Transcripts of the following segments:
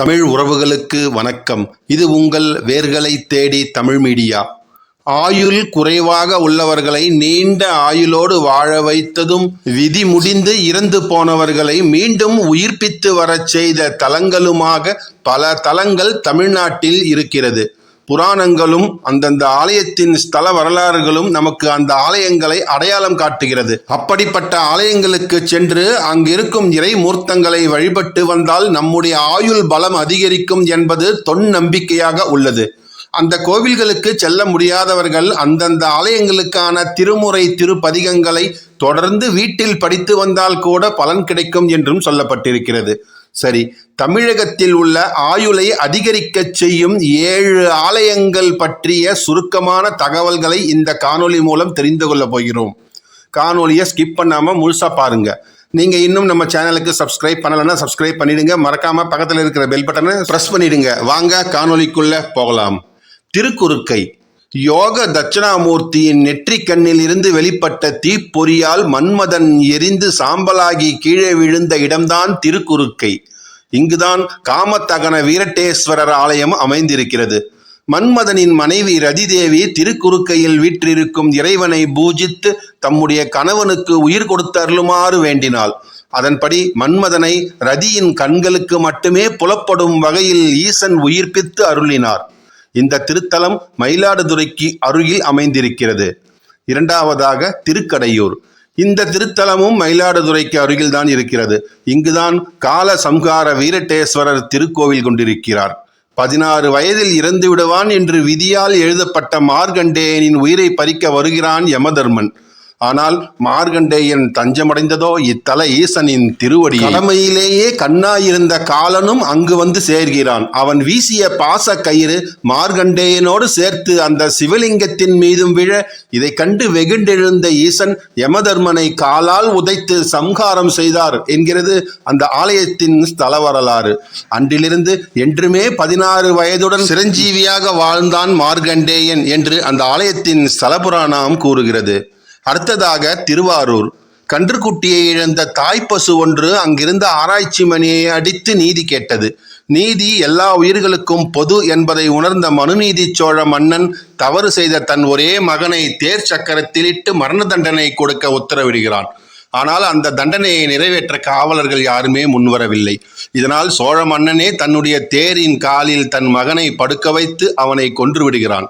தமிழ் உறவுகளுக்கு வணக்கம். இது உங்கள் வேர்களை தேடி தமிழ் மீடியா. ஆயுள் குறைவாக உள்ளவர்களை நீண்ட ஆயுளோடு வாழ வைத்ததும் விதி முடிந்து இறந்து போனவர்களை மீண்டும் உயிர்ப்பித்து வரச் செய்த தலங்களுமாக பல தலங்கள் தமிழ்நாட்டில் இருக்கிறது. புராணங்களும் அந்தந்த ஆலயத்தின் ஸ்தல வரலாறுகளும் நமக்கு அந்த ஆலயங்களை அடையாளம் காட்டுகிறது. அப்படிப்பட்ட ஆலயங்களுக்கு சென்று அங்கிருக்கும் இறை மூர்த்தங்களை வழிபட்டு வந்தால் நம்முடைய ஆயுள் பலம் அதிகரிக்கும் என்பது தொன் நம்பிக்கையாக உள்ளது. அந்த கோவில்களுக்கு செல்ல முடியாதவர்கள் அந்தந்த ஆலயங்களுக்கான திருமுறை திருப்பதிகங்களை தொடர்ந்து வீட்டில் படித்து வந்தால் கூட பலன் கிடைக்கும் என்றும் சொல்லப்பட்டிருக்கிறது. சரி தமிழகத்தில் உள்ள ஆயுளை அதிகரிக்கச் செய்யும் ஏழு ஆலயங்கள் பற்றிய சுருக்கமான தகவல்களை இந்த காணொளி மூலம் தெரிந்து கொள்ளப் போகிறோம். காணொலியை ஸ்கிப் பண்ணாமல் முழுசாக பாருங்க. நீங்க இன்னும் நம்ம சேனலுக்கு சப்ஸ்கிரைப் பண்ணலைன்னா சப்ஸ்கிரைப் பண்ணிடுங்க. மறக்காம பக்கத்தில் இருக்கிற பெல் பட்டனை ப்ரெஸ் பண்ணிடுங்க. வாங்க காணொலிக்குள்ளே போகலாம். திருக்குறுக்கை. யோக தட்சிணாமூர்த்தியின் நெற்றிக் கண்ணில் இருந்து வெளிப்பட்ட தீப்பொறியால் மன்மதன் எரிந்து சாம்பலாகி கீழே விழுந்த இடம்தான் திருக்குறுக்கை. இங்குதான் காமத்தகன வீரட்டேஸ்வரர் ஆலயம் அமைந்திருக்கிறது. மன்மதனின் மனைவி ரதிதேவி திருக்குறுக்கையில் வீற்றிருக்கும் இறைவனை பூஜித்து தம்முடைய கணவனுக்கு உயிர் கொடுத்தருளுமாறு வேண்டினாள். அதன்படி மன்மதனை ரதியின் கண்களுக்கு மட்டுமே புலப்படும் வகையில் ஈசன் உயிர்ப்பித்து அருளினார். இந்த திருத்தலம் மயிலாடுதுறைக்கு அருகில் அமைந்திருக்கிறது. இரண்டாவதாக திருக்கடையூர். இந்த திருத்தலமும் மயிலாடுதுறைக்கு அருகில்தான் இருக்கிறது. இங்குதான் கால சம்ஹார வீரட்டேஸ்வரர் திருக்கோவில் கொண்டிருக்கிறார். பதினாறு வயதில் இறந்து விடுவான் என்று விதியால் எழுதப்பட்ட மார்கண்டேயனின் உயிரை பறிக்க வருகிறான் யமதர்மன். ஆனால் மார்கண்டேயன் தஞ்சமடைந்ததோ இத்தல ஈசனின் திருவடி கடமையிலேயே கண்ணாயிருந்த காலனும் அங்கு வந்து சேர்கிறான். அவன் வீசிய பாச கயிறு மார்கண்டேயனோடு சேர்த்து அந்த சிவலிங்கத்தின் மீதும் விழ இதை கண்டு வெகுண்டெழுந்த ஈசன் யமதர்மனை காலால் உதைத்து சம்ஹாரம் செய்தார் என்கிறது அந்த ஆலயத்தின் ஸ்தல வரலாறு. அன்றிலிருந்து என்றுமே பதினாறு வயதுடன் சிரஞ்சீவியாக வாழ்ந்தான் மார்கண்டேயன் என்று அந்த ஆலயத்தின் ஸ்தலபுராணம் கூறுகிறது. அடுத்ததாக திருவாரூர். கன்றுக்குட்டியை இழந்த தாய்ப்பசு ஒன்று அங்கிருந்த ஆராய்ச்சி மணியை அடித்து நீதி கேட்டது. நீதி எல்லா உயிர்களுக்கும் பொது என்பதை உணர்ந்த மனுநீதி சோழ மன்னன் தவறு செய்த தன் ஒரே மகனை தேர் சக்கரத்திலிட்டு மரண தண்டனை கொடுக்க உத்தரவிடுகிறான். ஆனால் அந்த தண்டனையை நிறைவேற்ற காவலர்கள் யாருமே முன்வரவில்லை. இதனால் சோழ மன்னனே தன்னுடைய தேரின் காலில் தன் மகனை படுக்க வைத்து அவனை கொன்று விடுகிறான்.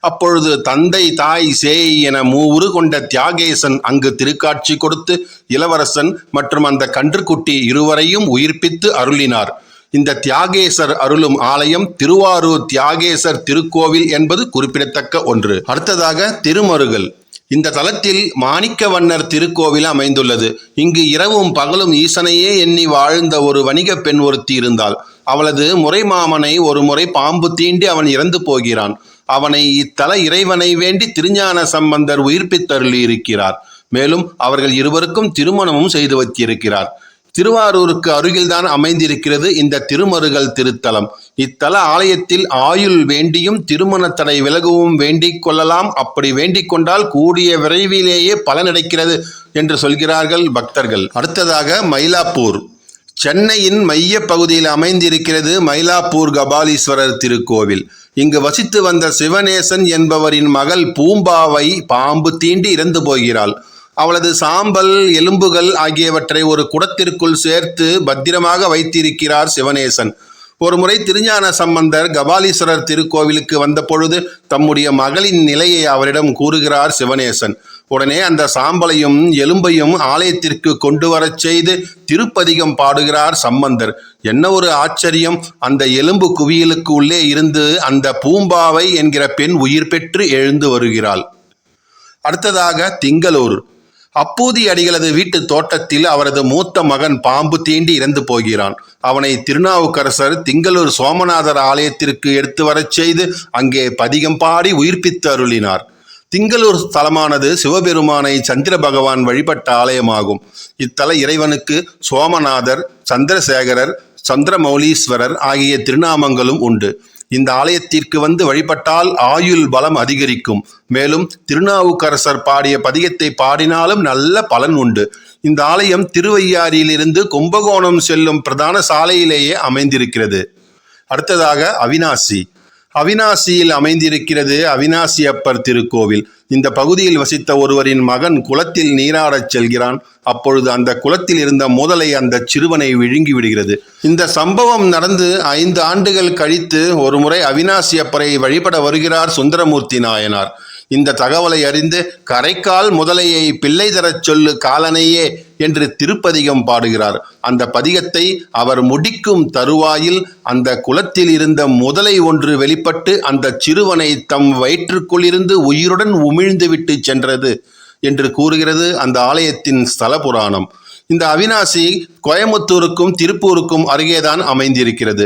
அப்பொழுது தந்தை தாய் சேய் என மூவுரு கொண்ட தியாகேசன் அங்கு திருக்காட்சி கொடுத்து இளவரசன் மற்றும் அந்த கன்றுக்குட்டி இருவரையும் உயிர்ப்பித்து அருளினார். இந்த தியாகேசர் அருளும் ஆலயம் திருவாரூர் தியாகேசர் திருக்கோவில் என்பது குறிப்பிடத்தக்க ஒன்று. அடுத்ததாக திருமருகல். இந்த தலத்தில் மாணிக்கவண்ணர் திருக்கோவில் அமைந்துள்ளது. இங்கு இரவும் பகலும் ஈசனையே எண்ணி வாழ்ந்த ஒரு வணிக பெண் ஒருத்தி இருந்தாள். அவளது முறைமாமனை ஒரு முறை பாம்பு தீண்டி அவன் இறந்து போகிறான். அவனை இத்தல இறைவனை வேண்டி திருஞான சம்பந்தர் உயிர்ப்பித்தருளியிருக்கிறார். மேலும் அவர்கள் இருவருக்கும் திருமணமும் செய்து வைத்திருக்கிறார். திருவாரூருக்கு அருகில்தான் அமைந்திருக்கிறது இந்த திருமருகல் திருத்தலம். இத்தல ஆலயத்தில் ஆயுள் வேண்டியும் திருமண தடை விலகவும் வேண்டிக் கொள்ளலாம். அப்படி வேண்டிக் கொண்டால் கூடிய விரைவிலேயே பலனடைக்கிறது என்று சொல்கிறார்கள் பக்தர்கள். அடுத்ததாக மயிலாப்பூர். சென்னையின் மைய பகுதியில் அமைந்திருக்கிறது மயிலாப்பூர் கபாலீஸ்வரர் திருக்கோவில். இங்கு வசித்து வந்த சிவநேசன் என்பவரின் மகள் பூம்பாவை பாம்பு தீண்டி இறந்து போகிறாள். அவளது சாம்பல் எலும்புகள் ஆகியவற்றை ஒரு குடத்திற்குள் சேர்த்து பத்திரமாக வைத்திருக்கிறார் சிவநேசன் ஒருமுறை திருஞான சம்பந்தர் கபாலீஸ்வரர் திருக்கோவிலுக்கு வந்தபொழுது தம்முடைய மகளின் நிலையை அவரிடம் கூறுகிறார் சிவநேசன் உடனே அந்த சாம்பலையும் எலும்பையும் ஆலயத்திற்கு கொண்டு வரச் செய்து திருப்பதிகம் பாடுகிறார் சம்பந்தர். என்ன ஒரு ஆச்சரியம். அந்த எலும்பு குவியலுக்கு உள்ளே இருந்து அந்த பூம்பாவை என்கிற பெண் உயிர் பெற்று எழுந்து வருகிறாள். அடுத்ததாக திங்களூர். அப்பூதி அடிகளது வீட்டு தோட்டத்தில் அவரது மூத்த மகன் பாம்பு தீண்டி இறந்து போகிறான். அவனை திருநாவுக்கரசர் திங்களூர் சோமநாதர் ஆலயத்திற்கு எடுத்து வரச் செய்து அங்கே பதிகம் பாடி உயிர்ப்பித்து அருளினார். திங்களூர் ஸ்தலமானது சிவபெருமானை சந்திர பகவான் வழிபட்ட ஆலயமாகும். இத்தல இறைவனுக்கு சோமநாதர் சந்திரசேகரர் சந்திரமௌலீஸ்வரர் ஆகிய திருநாமங்களும் உண்டு. இந்த ஆலயத்திற்கு வந்து வழிபட்டால் ஆயுள் பலம் அதிகரிக்கும். மேலும் திருநாவுக்கரசர் பாடிய பதிகத்தை பாடினாலும் நல்ல பலன் உண்டு. இந்த ஆலயம் திருவையாறியிலிருந்து கும்பகோணம் செல்லும் பிரதான சாலையிலேயே அமைந்திருக்கிறது. அடுத்ததாக அவினாசி. அவினாசியில் அமைந்திருக்கிறது அவினாசி அப்பர் திருக்கோவில். இந்த பகுதியில் வசித்த ஒருவரின் மகன் குளத்தில் நீராடச் செல்கிறான். அப்பொழுது அந்த குளத்தில் இருந்த முதலை அந்த சிறுவனை விழுங்கி விடுகிறது. இந்த சம்பவம் நடந்து ஐந்து ஆண்டுகள் கழித்து ஒருமுறை அவினாசி அப்பரை வழிபட வருகிறார் சுந்தரமூர்த்தி நாயனார். இந்த தகவலை அறிந்து கரைக்கால் முதலையை பிள்ளை தரச் சொல்லு காலனையே என்று திருப்பதிகம் பாடுகிறார். அந்த பதிகத்தை அவர் முடிக்கும் தருவாயில் அந்த குலத்தில் இருந்த முதலை ஒன்று வெளிப்பட்டு அந்த சிறுவனை தம் வயிற்றுக்குள்ளிருந்து உயிருடன் உமிழ்ந்து விட்டு சென்றது என்று கூறுகிறது அந்த ஆலயத்தின் ஸ்தல புராணம் இந்த அவினாசி கோயமுத்தூருக்கும் திருப்பூருக்கும் அருகேதான் அமைந்திருக்கிறது.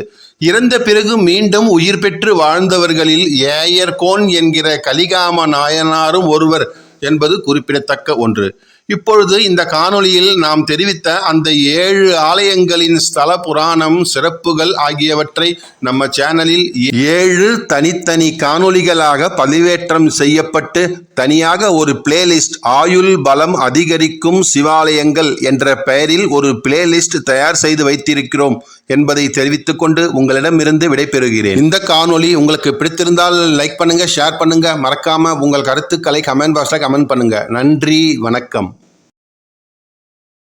இறந்த பிறகு மீண்டும் உயிர் பெற்று வாழ்ந்தவர்களில் ஏயர்கோன் என்கிற கலிகாம நாயனாரும் ஒருவர் என்பது குறிப்பிடத்தக்க ஒன்று. இப்பொழுது இந்த காணொளியில் நாம் தெரிவித்த அந்த ஏழு ஆலயங்களின் ஸ்தல புராணம் சிறப்புகள் ஆகியவற்றை நம்ம சேனலில் ஏழு தனித்தனி காணொளிகளாக பதிவேற்றம் செய்யப்பட்டு தனியாக ஒரு பிளேலிஸ்ட் ஆயுள் பலம் அதிகரிக்கும் சிவாலயங்கள் என்ற பெயரில் ஒரு பிளேலிஸ்ட் தயார் செய்து வைத்திருக்கிறோம் என்பதை தெரிவித்துக் கொண்டு உங்களிடமிருந்து விடைபெறுகிறேன். இந்த காணொளி உங்களுக்கு பிடித்திருந்தால் லைக் பண்ணுங்க ஷேர் பண்ணுங்க. மறக்காம உங்கள் கருத்துக்களை கமெண்ட் பாக்ஸில் கமெண்ட் பண்ணுங்க. நன்றி வணக்கம்.